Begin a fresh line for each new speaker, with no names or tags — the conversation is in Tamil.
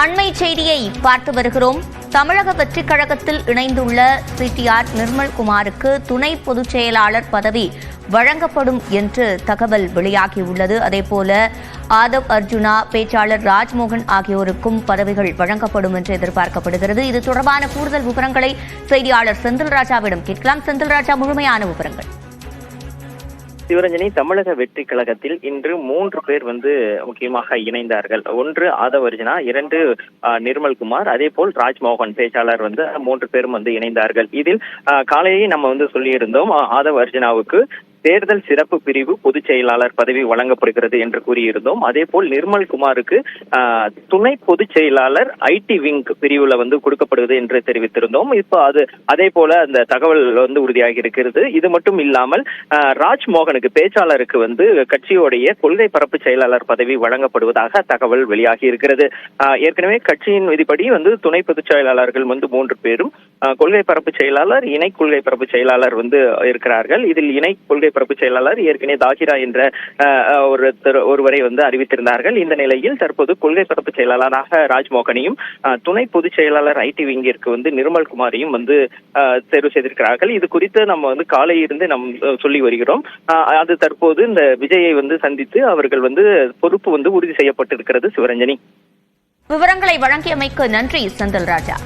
அண்மை செய்தியை பார்த்து வருகிறோம். தமிழக வெற்றிக் கழகத்தில் இணைந்துள்ள சிடிஆர் நிர்மல்குமாருக்கு துணை பொதுச் செயலாளர் பதவி வழங்கப்படும் என்று தகவல் வெளியாகியுள்ளது. அதேபோல ஆதவ் அர்ஜுனா பேச்சாளர் ராஜ்மோகன் ஆகியோருக்கும் பதவிகள் வழங்கப்படும் என்று எதிர்பார்க்கப்படுகிறது. இது தொடர்பான கூடுதல் விவரங்களை செய்தியாளர் செந்தில் ராஜாவிடம் கேட்கலாம். செந்தில் ராஜா முழுமையான விவரங்கள்.
சிவரஞ்சனி தமிழக வெற்றி கழகத்தில் இன்று மூன்று பேர் வந்து முக்கியமாக இணைந்தார்கள். ஒன்று ஆதவர்ஜனா இரண்டு ஆஹ், நிர்மல்குமார் அதே போல் ராஜ்மோகன் பேச்சாளர் வந்து மூன்று பேரும் வந்து இணைந்தார்கள். இதில் ஆஹ், காலையே நம்ம வந்து சொல்லியிருந்தோம். ஆதவர்ஜனாவுக்கு ஆதவ் அர்ஜுனாவுக்கு தேர்தல் சிறப்பு பிரிவு பொதுச் செயலாளர் பதவி வழங்கப்படுகிறது என்று கூறியிருந்தோம். அதே போல் நிர்மல் குமாருக்கு துணை பொதுச் செயலாளர் ஐடி விங் பிரிவுல வந்து கொடுக்கப்படுவது என்று தெரிவித்திருந்தோம். இப்போ அது அதே போல அந்த தகவல் வந்து உறுதியாகி இருக்கிறது. இது மட்டும் இல்லாமல் ராஜ்மோகனுக்கு பேச்சாளருக்கு வந்து கட்சியோடைய கொள்கை பரப்பு செயலாளர் பதவி வழங்கப்படுவதாக தகவல் வெளியாகி இருக்கிறது. ஏற்கனவே கட்சியின் விதிப்படி வந்து துணை பொதுச் செயலாளர்கள் வந்து மூன்று பேரும் கொள்கை பரப்பு செயலாளர் இணை கொள்கை பரப்பு செயலாளர் வந்து இருக்கிறார்கள். இதில் இணை கொள்கை பரப்பு செயலாளர் ஏற்கனவே தாகிரா என்ற ஆஹ், ஒருத்தர் ஒருவரை வந்து அறிவித்திருந்தார்கள். இந்த நிலையில் தற்போது கொள்கை பரப்பு செயலாளராக ராஜ்மோகனையும் துணை பொதுச் செயலாளர் ஐடி விங்கிற்கு வந்து நிர்மல் குமாரையும் வந்து தேர்வு செய்திருக்கிறார்கள். இது குறித்து நம்ம வந்து காலை இருந்து நம் சொல்லி வருகிறோம். அது தற்போது இந்த விஜயை வந்து சந்தித்து அவர்கள் வந்து பொறுப்பு வந்து உறுதி செய்யப்பட்டிருக்கிறது சிவரஞ்சனி.
விவரங்களை வழங்கியமைக்கு நன்றி செந்தில் ராஜா.